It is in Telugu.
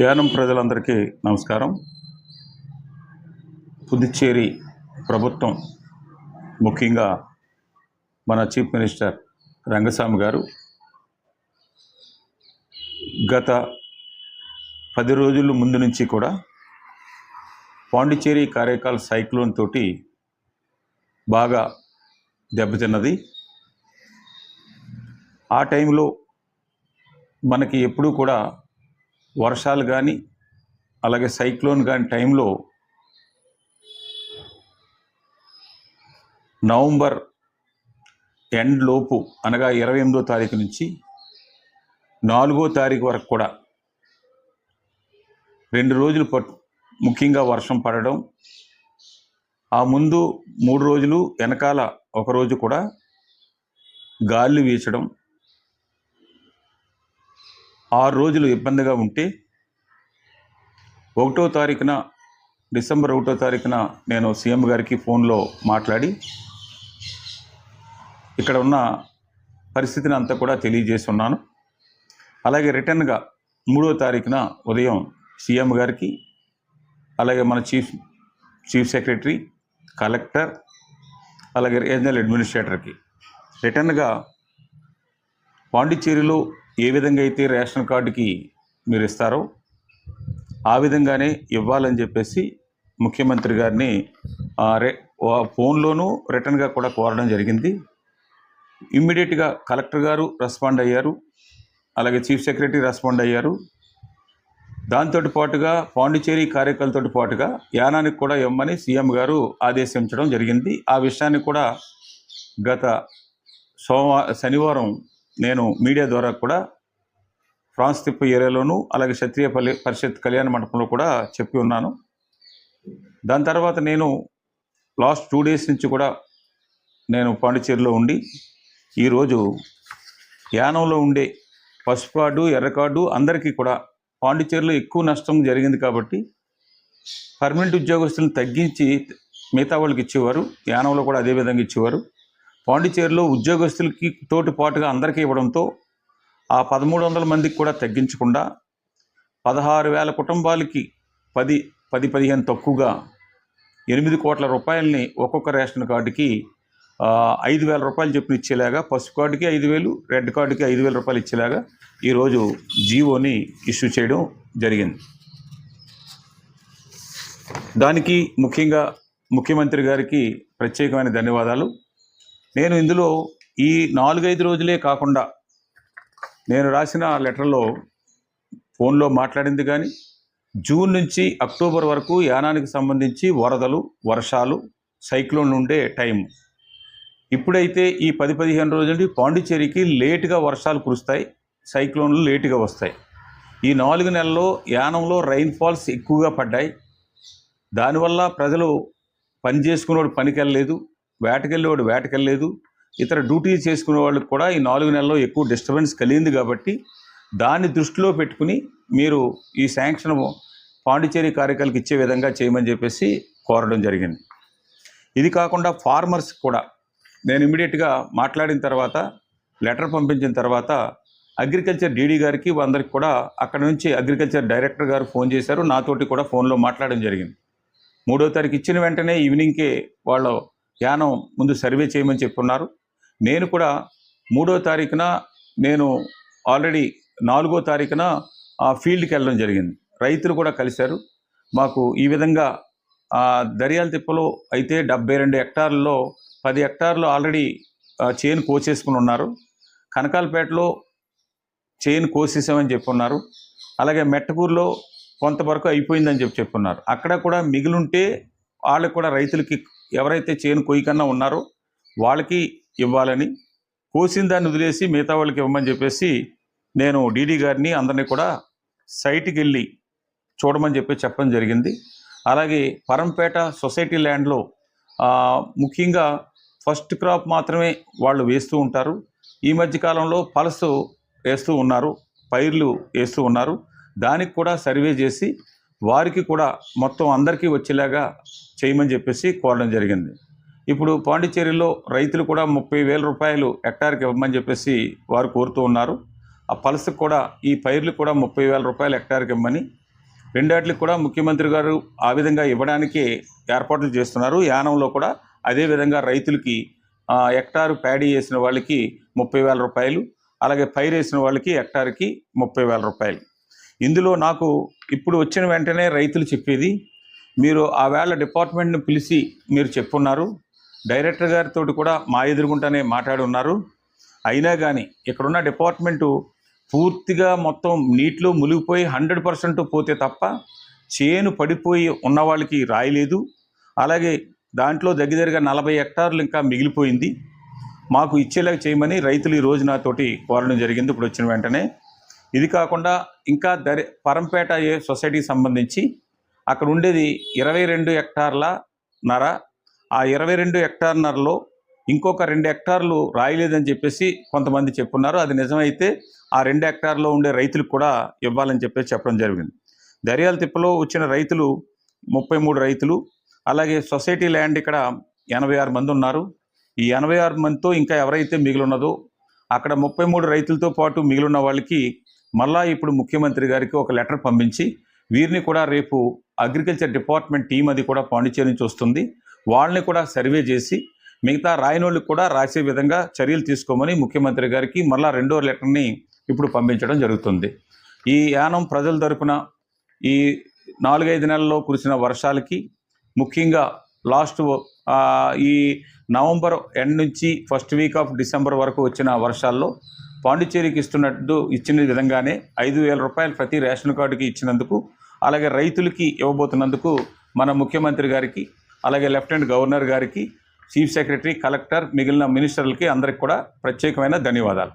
యానం ప్రజలందరికీ నమస్కారం. పుదుచ్చేరి ప్రభుత్వం ముఖ్యంగా మన చీఫ్ మినిస్టర్ రంగస్వామి గారు గత పది రోజుల ముందు నుంచి కూడా పాండిచ్చేరి కార్యకాల సైక్లోన్ తోటి బాగా దెబ్బతిన్నది. ఆ టైంలో మనకి ఎప్పుడూ కూడా వర్షాలు కానీ అలాగే సైక్లోన్ కానీ టైంలో నవంబర్ ఎండ్ లోపు అనగా ఇరవై ఎనిమిదో తారీఖు నుంచి నాలుగో తారీఖు వరకు కూడా రెండు రోజులు పట్ ముఖ్యంగా వర్షం పడడం ఆ ముందు మూడు రోజులు వెనకాల ఒక రోజు కూడా గాలి వీచడం ఆరు రోజులు ఇబ్బందిగా ఉంటే ఒకటో తారీఖున డిసెంబర్ ఒకటో తారీఖున నేను సీఎం గారికి ఫోన్లో మాట్లాడి ఇక్కడ ఉన్న పరిస్థితిని అంతా కూడా తెలియజేసి ఉన్నాను. అలాగే రిటర్న్గా మూడో తారీఖున ఉదయం సీఎం గారికి అలాగే మన చీఫ్ చీఫ్ సెక్రటరీ కలెక్టర్ అలాగే రీజనల్ అడ్మినిస్ట్రేటర్కి రిటర్న్గా పాండిచ్చేరిలో ఏ విధంగా అయితే రేషన్ కార్డుకి మీరు ఇస్తారో ఆ విధంగానే ఇవ్వాలని చెప్పేసి ముఖ్యమంత్రి గారిని ఆ, రే ఫోన్లోనూ రిటర్న్గా కూడా కోరడం జరిగింది. ఇమ్మీడియట్గా కలెక్టర్ గారు రెస్పాండ్ అయ్యారు. అలాగే చీఫ్ సెక్రటరీ రెస్పాండ్ అయ్యారు. దాంతో పాటుగా పాండిచేరి కార్యకర్తలతో పాటుగా యానానికి కూడా ఇవ్వమని సీఎం గారు ఆదేశించడం జరిగింది. ఆ విషయాన్ని కూడా గత సోమవారం శనివారం నేను మీడియా ద్వారా కూడా ఫ్రాన్స్ తిప్పు ఏరియాలోనూ అలాగే క్షత్రియ పల్లి పరిషత్ కళ్యాణ మండపంలో కూడా చెప్పి ఉన్నాను. దాని తర్వాత నేను లాస్ట్ టూ డేస్ నుంచి కూడా నేను పాండిచేరిలో ఉండి ఈరోజు యానంలో ఉండే పసుపు కార్డు ఎర్రకార్డు అందరికీ కూడా పాండిచేరిలో ఎక్కువ నష్టం జరిగింది కాబట్టి పర్మనెంట్ ఉద్యోగస్తులను తగ్గించి మిగతా వాళ్ళకి ఇచ్చేవారు. యానంలో కూడా అదే విధంగా ఇచ్చేవారు. పాండిచేరిలో ఉద్యోగస్తులకి తోటి పాటుగా అందరికీ ఇవ్వడంతో ఆ పదమూడు వందల మందికి కూడా తగ్గించకుండా పదహారు వేల కుటుంబాలకి పది పది పదిహేను తక్కువగా ఎనిమిది కోట్ల రూపాయలని ఒక్కొక్క రేషన్ కార్డుకి ఐదు వేల రూపాయలు చెప్పిన ఇచ్చేలాగా పసుపు కార్డుకి ఐదు వేలు రెడ్ కార్డుకి ఐదు వేల రూపాయలు ఇచ్చేలాగా ఈరోజు జీవోని ఇష్యూ చేయడం జరిగింది. దానికి ముఖ్యంగా ముఖ్యమంత్రి గారికి ప్రత్యేకమైన ధన్యవాదాలు. నేను ఇందులో ఈ నాలుగైదు రోజులే కాకుండా నేను రాసిన లెటర్లో ఫోన్లో మాట్లాడింది కానీ జూన్ నుంచి అక్టోబర్ వరకు యానానికి సంబంధించి వరదలు వర్షాలు సైక్లోన్ ఉండే టైం. ఇప్పుడైతే ఈ పది పదిహేను రోజుల నుండి పాండిచ్చేరికి లేటుగా వర్షాలు కురుస్తాయి సైక్లోన్లు లేటుగా వస్తాయి. ఈ నాలుగు నెలల్లో యానంలో రైన్ ఫాల్స్ ఎక్కువగా పడ్డాయి. దానివల్ల ప్రజలు పని చేసుకునేవాడు పనికి వెళ్ళలేదు వేటకెళ్ళేవాడు వేటకెళ్ళలేదు. ఇతర డ్యూటీ చేసుకునే వాళ్ళకి కూడా ఈ నాలుగు నెలల్లో ఎక్కువ డిస్టర్బెన్స్ కలిగింది కాబట్టి దాన్ని దృష్టిలో పెట్టుకుని మీరు ఈ శాంక్షన్ పాండిచేరి కార్యకాలకు ఇచ్చే విధంగా చేయమని చెప్పేసి కోరడం జరిగింది. ఇది కాకుండా ఫార్మర్స్ కూడా నేను ఇమీడియట్గా మాట్లాడిన తర్వాత లెటర్ పంపించిన తర్వాత అగ్రికల్చర్ డీడీ గారికి అందరికి కూడా అక్కడ నుంచి అగ్రికల్చర్ డైరెక్టర్ గారు ఫోన్ చేశారు. నాతోటి కూడా ఫోన్లో మాట్లాడడం జరిగింది. మూడో తారీఖు ఇచ్చిన వెంటనే ఈవినింగ్కే వాళ్ళు యానం ముందు సర్వే చేయమని చెప్పున్నారు. నేను కూడా మూడో తారీఖున నేను ఆల్రెడీ నాలుగో తారీఖున ఆ ఫీల్డ్కి వెళ్ళడం జరిగింది. రైతులు కూడా కలిశారు. మాకు ఈ విధంగా దర్యాల తిప్పలో అయితే డెబ్బై రెండు హెక్టార్లలో పది హెక్టార్లు ఆల్రెడీ చేను కోసేసుకుని ఉన్నారు. కనకాలపేటలో చేను కోసేసామని చెప్పున్నారు. అలాగే మెట్టకూరులో కొంతవరకు అయిపోయిందని చెప్పి చెప్పున్నారు. అక్కడ కూడా మిగిలింటే వాళ్ళకి కూడా రైతులకి ఎవరైతే చేను కొయ్యకన్నా ఉన్నారో వాళ్ళకి ఇవ్వాలని కోసిన దాన్ని వదిలేసి మిగతా వాళ్ళకి ఇవ్వమని చెప్పేసి నేను డీడీ గారిని అందరినీ కూడా సైట్కి వెళ్ళి చూడమని చెప్పి చెప్పడం జరిగింది. అలాగే పరంపేట సొసైటీ ల్యాండ్లో ముఖ్యంగా ఫస్ట్ క్రాప్ మాత్రమే వాళ్ళు వేస్తూ ఉంటారు. ఈ మధ్య కాలంలో పలసు వేస్తూ ఉన్నారు పైర్లు వేస్తూ ఉన్నారు. దానికి కూడా సర్వే చేసి వారికి కూడా మొత్తం అందరికీ వచ్చేలాగా చేయమని చెప్పేసి కోరడం జరిగింది. ఇప్పుడు పాండిచ్చేరిలో రైతులు కూడా ముప్పై వేల రూపాయలు హెక్టార్కి ఇవ్వమని చెప్పేసి వారు కోరుతూ ఉన్నారు. ఆ పలసకు కూడా ఈ పైర్లు కూడా ముప్పై వేల రూపాయలు హెక్టార్కి ఇవ్వమని రెండాట్లకి కూడా ముఖ్యమంత్రి గారు ఆ విధంగా ఇవ్వడానికి ఏర్పాట్లు చేస్తున్నారు. యానంలో కూడా అదే విధంగా రైతులకి హెక్టారు ప్యాడీ వేసిన వాళ్ళకి ముప్పై వేల రూపాయలు అలాగే పైరు వేసిన వాళ్ళకి హెక్టార్కి ముప్పై వేల రూపాయలు. ఇందులో నాకు ఇప్పుడు వచ్చిన వెంటనే రైతులు చెప్పేది మీరు ఆ వేళ డిపార్ట్మెంట్ని పిలిచి మీరు చెప్పున్నారు. డైరెక్టర్ గారితో కూడా మా ఎదురుగుంటానే మాట్లాడి ఉన్నారు అయినా కానీ ఇక్కడున్న డిపార్ట్మెంటు పూర్తిగా మొత్తం నీటిలో మునిగిపోయి హండ్రెడ్ పర్సెంట్ పోతే తప్ప చేను పడిపోయి ఉన్న వాళ్ళకి రాయలేదు. అలాగే దాంట్లో దగ్గరగా నలభై హెక్టార్లు ఇంకా మిగిలిపోయింది. మాకు ఇచ్చేలాగా చేయమని రైతులు ఈ రోజు నాతోటి కోరడం జరిగింది. ఇప్పుడు వచ్చిన వెంటనే ఇది కాకుండా ఇంకా దరి పరంపేట ఏ సొసైటీకి సంబంధించి అక్కడ ఉండేది ఇరవై రెండు హెక్టార్ల నర. ఆ ఇరవై రెండు హెక్టార్నరలో ఇంకొక రెండు హెక్టార్లు రాయలేదని చెప్పేసి కొంతమంది చెప్పున్నారు. అది నిజమైతే ఆ రెండు హెక్టార్లో ఉండే రైతులకు కూడా ఇవ్వాలని చెప్పేసి చెప్పడం జరిగింది. దర్యాల తిప్పలో వచ్చిన రైతులు ముప్పై మూడు రైతులు. అలాగే సొసైటీ ల్యాండ్ ఇక్కడ ఎనభై ఆరు మంది ఉన్నారు. ఈ ఎనభై ఆరు మందితో ఇంకా ఎవరైతే మిగిలి ఉన్నదో అక్కడ ముప్పై మూడు రైతులతో పాటు మిగిలిన వాళ్ళకి మళ్ళా ఇప్పుడు ముఖ్యమంత్రి గారికి ఒక లెటర్ పంపించి వీరిని కూడా రేపు అగ్రికల్చర్ డిపార్ట్మెంట్ టీం అది కూడా పాండిచేరి నుంచి వస్తుంది. వాళ్ళని కూడా సర్వే చేసి మిగతా రాయనోళ్ళకి కూడా రాసే విధంగా చర్యలు తీసుకోమని ముఖ్యమంత్రి గారికి మళ్ళా రెండో లెటర్ని ఇప్పుడు పంపించడం జరుగుతుంది. ఈ యానం ప్రజల తరపున ఈ నాలుగైదు నెలల్లో కురిసిన వర్షాలకి ముఖ్యంగా లాస్ట్ ఈ నవంబర్ ఎండ్ నుంచి ఫస్ట్ వీక్ ఆఫ్ డిసెంబర్ వరకు వచ్చిన వర్షాల్లో పాండిచ్చేరికి ఇస్తున్నట్టు ఇచ్చిన విధంగానే ఐదు వేల రూపాయలు ప్రతి రేషన్ కార్డుకి ఇచ్చినందుకు అలాగే రైతులకి ఇవ్వబోతున్నందుకు మన ముఖ్యమంత్రి గారికి అలాగే లెఫ్టినెంట్ గవర్నర్ గారికి చీఫ్ సెక్రటరీ కలెక్టర్ మిగిలిన మినిస్టర్లకి అందరికి కూడా ప్రత్యేకమైన ధన్యవాదాలు.